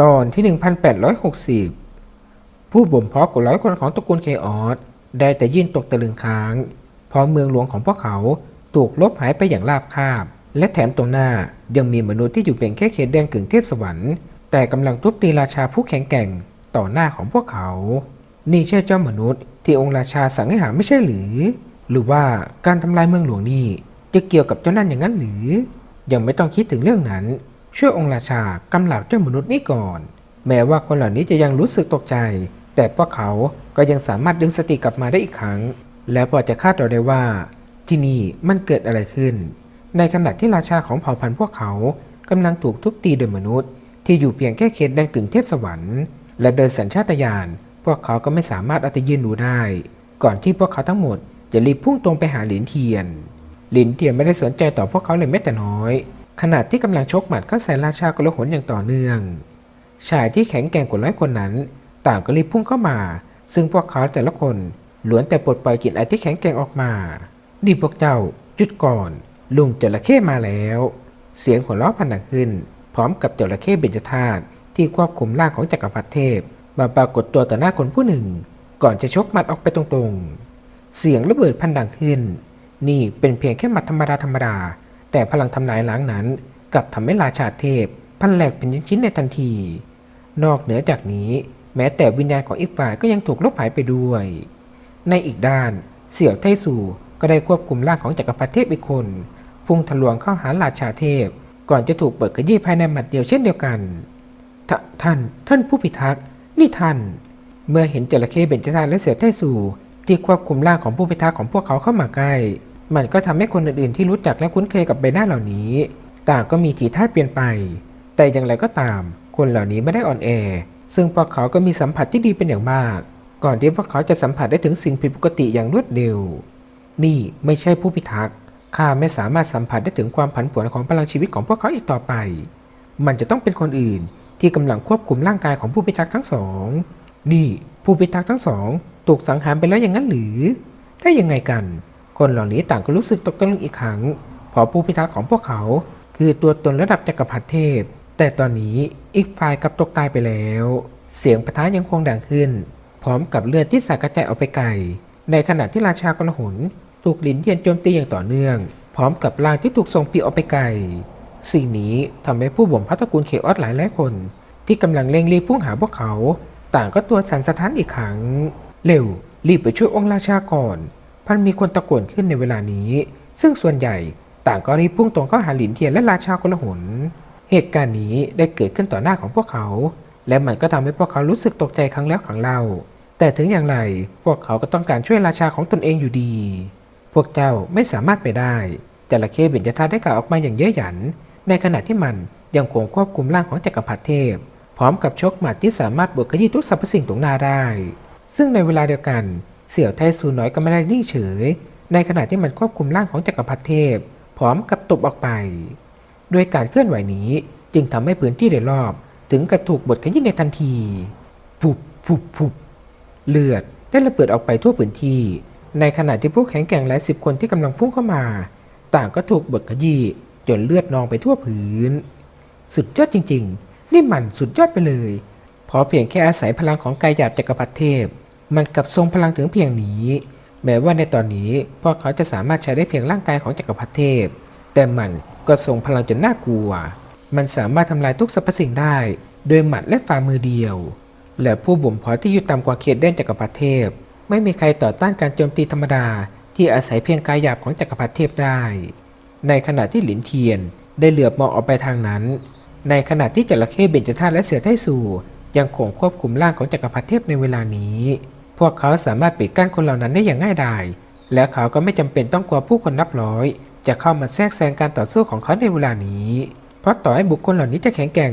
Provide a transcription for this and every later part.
ตอนที่ 1860 ผู้บ่มเพาะกว่าร้อยคนของตระกูลเคออสได้แต่ยื่นตกตะลึงค้าง เพราะเมืองหลวงของพวกเขาถูกลบหายไปอย่างราบคาบ และแถมตรงหน้ายังมีมนุษย์ที่อยู่เป็นแค่เขตแดนกึ่งเทพสวรรค์ แต่กำลังทุบตีราชาผู้แข็งแกร่งต่อหน้าของพวกเขา นี่ใช่เจ้ามนุษย์ ที่องค์ราชาสั่งให้หาไม่ใช่หรือ หรือว่าการทำลายเมืองหลวงนี่จะเกี่ยวกับเจ้านั่นอย่างนั้นหรือ ยังไม่ต้องคิดถึงเรื่องนั้น ช่วยองค์ราชากำลับเจ้ามนุษย์นี้ก่อน แม้ว่าคนเหล่านี้จะยังรู้สึกตกใจ แต่พวกเขาก็ยังสามารถดึงสติกลับมาได้อีกครั้ง และพอจะคาดเดาได้ว่า ที่นี่มันเกิดอะไรขึ้น ในขณะที่ราชาของเผ่าพันธุ์พวกเขากำลังถูกทุบตีโดยมนุษย์ ที่อยู่เพียงแค่เขตแดนกึ่งเทพสวรรค์และโดยสัญชาตญาณพวกเขาก็ไม่สามารถเอาแต่ยืนดูได้ ก่อนที่พวกเขาทั้งหมดจะรีบพุ่งตรงไปหาหลินเทียน หลินเทียนไม่ได้สนใจต่อพวกเขาเลยแม้แต่น้อย ขณะที่กำลังชกหมัดเข้าใส่ราชากลหนอย่างต่อเนื่อง ชายที่แข็งแกร่งกว่าร้อยคนนั้น ต่างก็รีบพุ่งเข้ามา ซึ่งพวกเขาแต่ละคนล้วนแต่ปลดปล่อยกลิ่นไอที่แข็งแกร่งออกมา นี่พวกเจ้าหยุดก่อน ลุงจระเข้มาแล้ว เสียงหัวเราะพันดังขึ้น พร้อมกับจระเข้เบญจธาตุที่ควบคุมร่างของจักรพรรดิเทพ มาปรากฏตัวต่อหน้าคนผู้หนึ่ง ก่อนจะชกหมัดออกไปตรงๆ เสียงระเบิดพันดังขึ้น นี่เป็นเพียงแค่หมัดธรรมดาธรรมดา แต่พลังทำลายล้างนั้นกลับทำให้ราชาเทพพันแหลกเป็นชิ้นๆในทันที นอกเหนือจากนี้ แม้แต่วิญญาณของอีกฝ่ายก็ยังถูกลบหายไปด้วย ในอีกด้าน เสี่ยวไทสู่ก็ได้ควบคุมร่างของจักรพรรดิเทพอีกคน พุ่งทะลวงเข้าหาราชาเทพ ก่อนจะถูกเปิดขยี้ภายในหมัดเดียวเช่นเดียวกันทท่าน ท่านผู้พิทักษ์นี่ท่าน เมื่อเห็นจระเข้เบญจธาตุและเสี่ยวไทสู่ที่ควบคุมร่างของผู้พิทักษ์ของพวกเขาเข้ามาใกล้ มันก็ทำให้คนอื่นๆที่รู้จักและคุ้นเคยกับใบหน้าเหล่านี้ ต่างก็มีทีท่าเปลี่ยนไป แต่อย่างไรก็ตาม คนเหล่านี้ไม่ได้อ่อนแอ ซึ่งพวกเขาก็มีสัมผัสที่ดีเป็นอย่างมาก ก่อนที่พวกเขาจะสัมผัสได้ถึงสิ่งผิดปกติอย่างรวดเร็ว นี่ไม่ใช่ผู้พิทักษ์ ข้าไม่สามารถสัมผัสได้ถึงความผันผวนของพลังชีวิตของพวกเขาอีกต่อไป มันจะต้องเป็นคนอื่นที่กำลังควบคุมร่างกายของผู้พิทักษ์ทั้งสอง นี่ผู้พิทักษ์ทั้งสองถูกสังหารไปแล้วอย่างนั้นหรือ ได้ยังไงกัน คนเหล่านี้ต่างก็รู้สึกตกตะลึงอีกครั้งเพอผู้พิทักษ์ของพวกเขา คือตัวตนระดับจักรพรรดิเทพ แต่ตอนนี้อีกฝ่ายกลับตกตายไปแล้ว เสียงปะทะยังคงดังขึ้น พร้อมกับเลือดที่สาดกระจายออกไปไกลในขณะที่ราชากรหนถูกหลินเทียนโจมตีอย่างต่อเนื่อง พร้อมกับร่างที่ถูกส่งปีออกไปไกลสิ่งนี้ทำให้ผู้บ่มพาะตกูลเคออสหลายหลายคน ที่กำลังเร่งรีบพุ่งหาพวกเขา ต่างก็ตัวสั่นสะท้านอีกครั้ง เร็ว รีบไปช่วยองค์ราชาก่อน พันมีคนตะโกนขึ้นในเวลานี้ ซึ่งส่วนใหญ่ต่างก็รีบพุ่งตรงเข้าหาหลินเทียนและราชากละหน เหตุการณ์นี้ได้เกิดขึ้นต่อหน้าของพวกเขา และมันก็ทำให้พวกเขารู้สึกตกใจครั้งแล้วครั้งเล่า แต่ถึงอย่างไรพวกเขาก็ต้องการช่วยราชาของตนเองอยู่ดี พวกเจ้าไม่สามารถไปได้จระเข้เบญจธาได้กล่าวออกมาอย่างเย้ยหยัน ในขณะที่มันยังคงควบคุมร่างของจักรพรรดิเทพ พร้อมกับชกหมัดที่สามารถบวกขยี้ทุกสรรพสิ่งตรงหน้าได้ ซึ่งในเวลาเดียวกัน เสี่ยวไทซูน้อยก็ไม่ได้นิ่งเฉย ในขณะที่มันควบคุมร่างของจักรพรรดิเทพ พร้อมกับตบออกไปด้วยการเคลื่อนไหวนี้จึงทำให้พื้นที่โดยรอบ ถึงกับถูกบดขยี้ในทันทีฟุบฟุบฟุบเลือดได้ระเบิดออกไปทั่วพื้นที่ ในขณะที่ผู้แข็งแกร่งหลายสิบคนที่กำลังพุ่งเข้ามา ต่างก็ถูกบดขยี้จนเลือดนองไปทั่วพื้น สุดยอดจริง ๆ นี่มันสุดยอดไปเลยพราะเพียงแค่อาศัยพลังของกายหยาบจักรพรรดิเทพ มันกลับทรงพลังถึงเพียงนี้ แม้ว่าในตอนนี้พวกเขาจะสามารถใช้ได้เพียงร่างกายของจักรพรรดิเทพ แต่มันก็ทรงพลังจนน่ากลัว มันสามารถทำลายทุกสรรพสิ่งได้ โดยหมัดและฝ่ามือเดียว และผู้บ่มเพาะที่อยู่ต่ำกว่าเขตแดนจักรพรรดิเทพ ไม่มีใครต่อต้านการโจมตีธรรมดาที่อาศัยเพียงกายหยาบของจักรพรรดิเทพได้ ในขณะที่หลินเทียนได้เหลือบมองออกไปทางนั้น ในขณะที่จระเข้เบญจธาตุและเสือไทสูยังคงควบคุมร่างของจักรพรรดิเทพในเวลานี้ วกเขาสามารถปิดกั้นคนเหล่านั้นได้อย่างง่ายดาย และเขาก็ไม่จำเป็นต้องกลัวผู้คนนับร้อย จะเข้ามาแทรกแซงการต่อสู้ของเขาในเวลานี้ เพราะต่อให้บุคคลเหล่านี้จะแข็งแกร่ง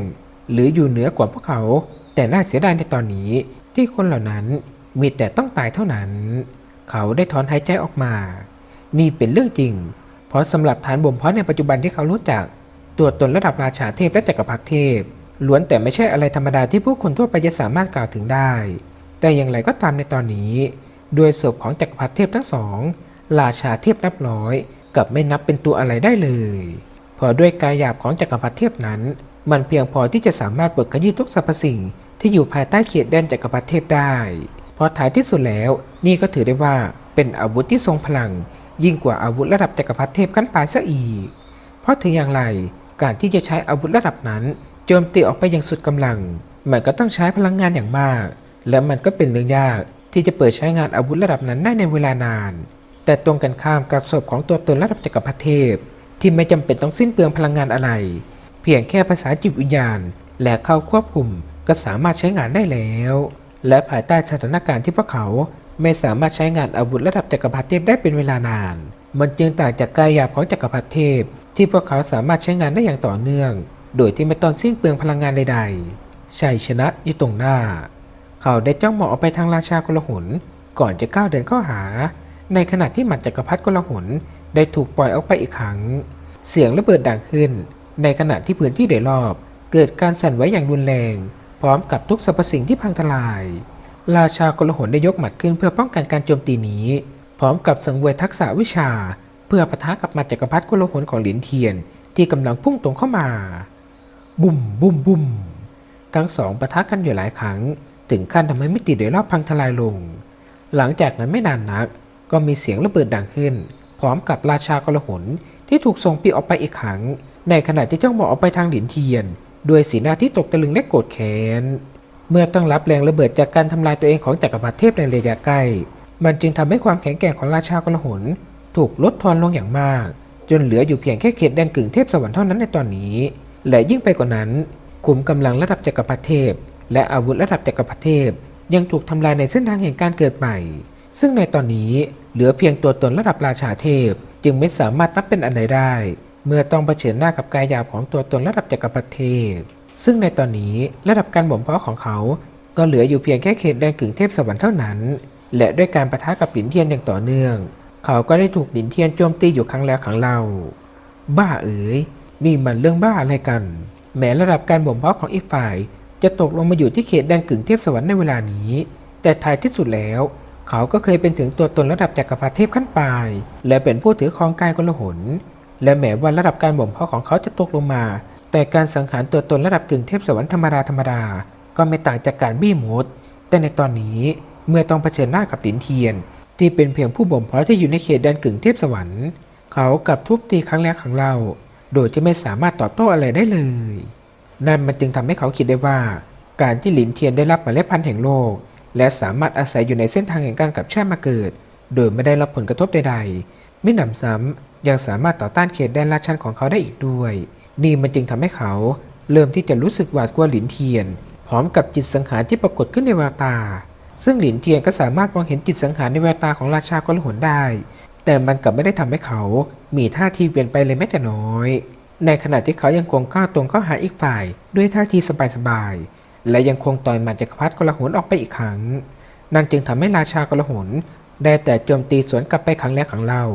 หรืออยู่เหนือกว่าพวกเขา แต่น่าเสียดายในตอนนี้ ที่คนเหล่านั้นมีแต่ต้องตายเท่านั้น เขาได้ถอนหายใจออกมา นี่เป็นเรื่องจริง เพราะสำหรับฐานบ่มเพาะในปัจจุบันที่เขารู้จัก ตัวตนระดับราชาเทพและจักรพรรดิเทพล้วนแต่ไม่ใช่อะไรธรรมดาที่ผู้คนทั่วไปจะสามารถกล่าวถึงได้ แต่อย่างไรก็ตามในตอนนี้ ด้วยศพของจักรพรรดิเทพทั้งสองราชาเทพนับร้อยกับไม่นับเป็นตัวอะไรได้เลยเพราะด้วยกายหยาบของจักรพรรดิเทพนั้น มันเพียงพอที่จะสามารถปลดขยี้ทุกสรรพสิ่งที่อยู่ภายใต้เขตแดนจักรพรรดิเทพได้ เพราะท้ายที่สุดแล้วนี่ก็ถือได้ว่าเป็นอาวุธที่ทรงพลัง ยิ่งกว่าอาวุธระดับจักรพรรดิเทพขั้นปลายซะอีก เพราะถึงอย่างไรการที่จะใช้อาวุธระดับนั้นโจมตีออกไปอย่างสุดกำลัง มันก็ต้องใช้พลังงานอย่างมาก และมันก็เป็นเรื่องยากที่จะเปิดใช้งานอาวุธระดับนั้นได้ในเวลานาน แต่ตรงกันข้ามกับศพของตัวตนระดับจักรพรรดิเทพ ที่ไม่จำเป็นต้องสิ้นเปลืองพลังงานอะไร เพียงแค่ภาษาจิตวิญญาณ และเข้าควบคุมก็สามารถใช้งานได้แล้ว และภายใต้สถานการณ์ที่พวกเขาไม่สามารถใช้งานอาวุธระดับจักรพรรดิเทพได้เป็นเวลานาน มันจึงต่างจากกายหยาบของจักรพรรดิเทพ ที่พวกเขาสามารถใช้งานได้อย่างต่อเนื่อง โดยที่ไม่ต้องสิ้นเปลืองพลังงานใดๆชัยชนะอยู่ตรงหน้า เขาได้จ้องมองออกไปทางราชากลหุน ก่อนจะก้าวเดินเข้าหา ในขณะที่หมัดจักรพรรดิกลหุนได้ถูกปล่อยออกไปอีกครั้ง เสียงระเบิดดังขึ้น ในขณะที่พื้นที่โดยรอบ เกิดการสั่นไหวอย่างรุนแรง พร้อมกับทุกสรรพสิ่งที่พังทลาย ราชากลหนได้ยกหมัดขึ้นเพื่อป้องกันการโจมตีนี้ พร้อมกับสังเวยทักษะวิชา เพื่อปะทะกับหมัดจักรพรรดิกลหนของหลินเทียน ที่กำลังพุ่งตรงเข้ามา บุ่มบุ่มบุ่มทั้งสองปะทะกันอยู่หลายครั้ง ถึงขั้นทำให้มิติโดยรอบพังทลายลง หลังจากนั้นไม่นานนัก ก็มีเสียงระเบิดดังขึ้น พร้อมกับราชากลหนที่ถูกส่งปีออกไปอีกครั้ง ในขณะที่จ้องมองออกไปทางหลินเทียน ด้วยสีหน้าที่ตกตะลึงและโกรธแค้น เมื่อต้องรับแรงระเบิดจากการทำลายตัวเองของจักรพรรดิเทพในระยะใกล้ มันจึงทำให้ความแข็งแกร่งของราชากลหนถูกลดทอนลงอย่างมาก จนเหลืออยู่เพียงแค่เขตแดนกึ่งเทพสวรรค์เท่านั้นในตอนนี้ และยิ่งไปกว่านั้นขุมกำลังระดับจักรพรรดิเทพ และอาวุธระดับจักรพรรดิเทพ ยังถูกทำลายในเส้นทางแห่งการเกิดใหม่ ซึ่งในตอนนี้เหลือเพียงตัวตนระดับราชาเทพ จึงไม่สามารถนับเป็นอันใดได้ เมื่อต้องเผชิญหน้ากับกายหยาบของตัวตนระดับจักรพรรดิเทพ ซึ่งในตอนนี้ระดับการบ่มเพาะของเขา ก็เหลืออยู่เพียงแค่เขตแดนกึ่งเทพสวรรค์เท่านั้น และด้วยการประทะกับหลินเทียนอย่างต่อเนื่อง เขาก็ได้ถูกหลินเทียนโจมตีอยู่ครั้งแล้วครั้งเล่า บ้าเอ๋ยนี่มันเรื่องบ้าอะไรกัน แม้ระดับการบ่มเพาะของอีกฝ่าย จะตกลงมาอยู่ที่เขตแดนกึ่งเทพสวรรค์ในเวลานี้ แต่ท้ายที่สุดแล้ว เขาก็เคยเป็นถึงตัวตนระดับจักรพรรดิเทพขั้นปลาย และเป็นผู้ถือครองกายกลหน และแม้ว่าระดับการบ่มเพาะของเขาจะตกลงมา แต่การสังหารตัวตนระดับกึ่งเทพสวรรค์ธรรมดาธรรมดา ก็ไม่ต่างจากการบี้มด แต่ในตอนนี้เมื่อต้องเผชิญหน้ากับหลินเทียน ที่เป็นเพียงผู้บ่มเพาะที่อยู่ในเขตแดนกึ่งเทพสวรรค์ เขากลับทุบตีครั้งแล้วครั้งเล่าโดยที่ไม่สามารถตอบโต้อะไรได้เลย นั่นมันจึงทำให้เขาคิดได้ว่า การที่หลินเทียนได้รับเมล็ดพันธุ์แห่งโลก และสามารถอาศัยอยู่ในเส้นทางแห่งการกลับชาติมาเกิด โดยไม่ได้รับผลกระทบใดๆ ไม่หนำซ้ำยังสามารถต่อต้านเขตแดนราชันของเขาได้อีกด้วย นี่มันจึงทำให้เขา เริ่มที่จะรู้สึกหวาดกลัวหลินเทียน พร้อมกับจิตสังหารที่ปรากฏขึ้นในแววตา ซึ่งหลินเทียนก็สามารถมองเห็นจิตสังหารในแววตาของราชากลหนได้ แต่มันกลับไม่ได้ทำให้เขา มีท่าทีเปลี่ยนไปเลยแม้แต่น้อย ในขณะที่เขายังคงก้าวตรงเข้าหาอีกฝ่ายด้วยท่าทีสบายๆ และยังคงต่อยหมัดจักรพรรดิกลหนออกไปอีกครั้ง นั่นจึงทำให้ราชากลหนได้แต่โจมตีสวนกลับไปครั้งแล้วครั้งเล่า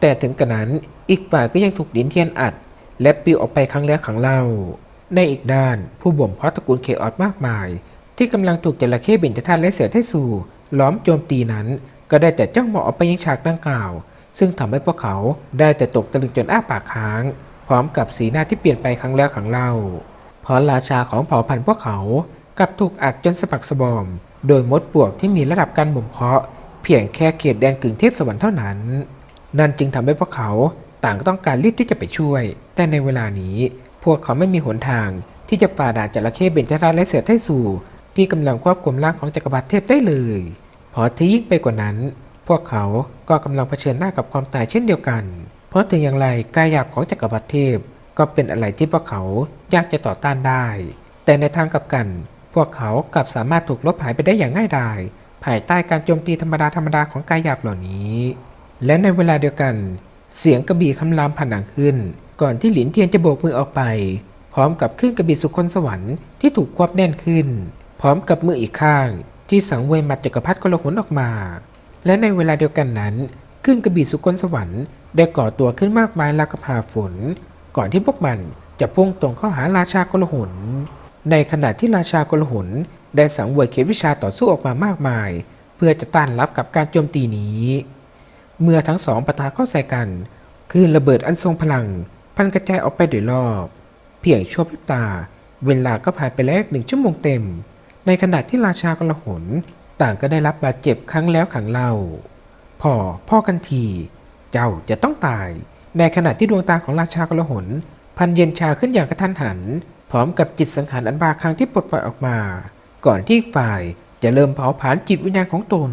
แต่ถึงกระนั้นอีกฝ่ายก็ยังถูกดินเทียนอัด และปิวออกไปครั้งแล้วครั้งเล่า ในอีกด้านผู้บ่มเพาะตระกูลเคออสมากมาย ที่กำลังถูกจระเข้บินจะทันและเสือไทสูล้อมโจมตีนั้น ก็ได้แต่จ้องมองออกไปยังฉากดังกล่าว ซึ่งทำให้พวกเขาได้แต่ตกตะลึงจนอ้าปากค้าง พร้อมกับสีหน้าที่เปลี่ยนไปครั้งแล้วครั้งเล่า เพราะราชาของเผ่าพันธุ์พวกเขากลับถูกอัดจนสะบักสะบอม โดยมดปลวกที่มีระดับการบ่มเพาะ เพียงแค่เขตแดนกึ่งเทพสวรรค์เท่านั้น นั่นจึงทำให้พวกเขาต่างต้องการรีบที่จะไปช่วย แต่ในเวลานี้พวกเขาไม่มีหนทางที่จะฝ่าด่านจระเข้เบญจราชและเสือไทสูที่กำลังควบคุมร่างของจักรพรรดิเทพได้เลยเพราะที่ยิ่งไปกว่านั้น พวกเขาก็กำลังเผชิญหน้ากับความตายเช่นเดียวกัน เพราะถึงอย่างไรกายหยาบของจักรพรรดิเทพก็เป็นอะไรที่พวกเขายากจะต่อต้านได้ แต่ในทางกลับกัน พวกเขากลับสามารถถูกลบหายไปได้อย่างง่ายดายภายใต้การโจมตีธรรมดาธรรมดาของกายหยาบเหล่านี้ และในเวลาเดียวกัน เสียงกระบี่คำรามผ่านหนังขึ้น ก่อนที่หลินเทียนจะโบกมือออกไป พร้อมกับขึ้นกระบี่สุคนสวรรค์ที่ถูกควบแน่นขึ้น พร้อมกับมืออีกข้าง ที่สังเวยมัดจักรพรรดิกลหนออกมา และในเวลาเดียวกันนั้นขึ้นกระบี่สุคนสวรรค์ ได้ก่อตัวขึ้นมากมายราวกับหาฝน ก่อนที่พวกมันจะพุ่งตรงเข้าหาราชากลหนในขณะที่ราชากลหนได้สังเวยเขตวิชาต่อสู้ออกมามากมาย เพื่อจะต้านรับกับการโจมตีนี้ เมื่อทั้งสองปะทะเข้าใส่กันคลื่นระเบิดอันทรงพลัง พันกระจายออกไปโดยรอบ เพียงชั่วพริบตา เวลาก็ผ่านไปแล้วหนึ่งชั่วโมงเต็ม ในขณะที่ราชากลหน ต่างก็ได้รับบาดเจ็บครั้งแล้วครั้งเล่าพ่อพ่อกันที เจ้าจะต้องตาย ในขณะที่ดวงตาของราชากลหน พันเย็นชาขึ้นอย่างกระทันหัน พร้อมกับจิตสังขารอันบาครั้งที่ปลดปล่อยออกมา ก่อนที่ฝ่ายจะเริ่มเผาผลาญจิตวิญญาณของตน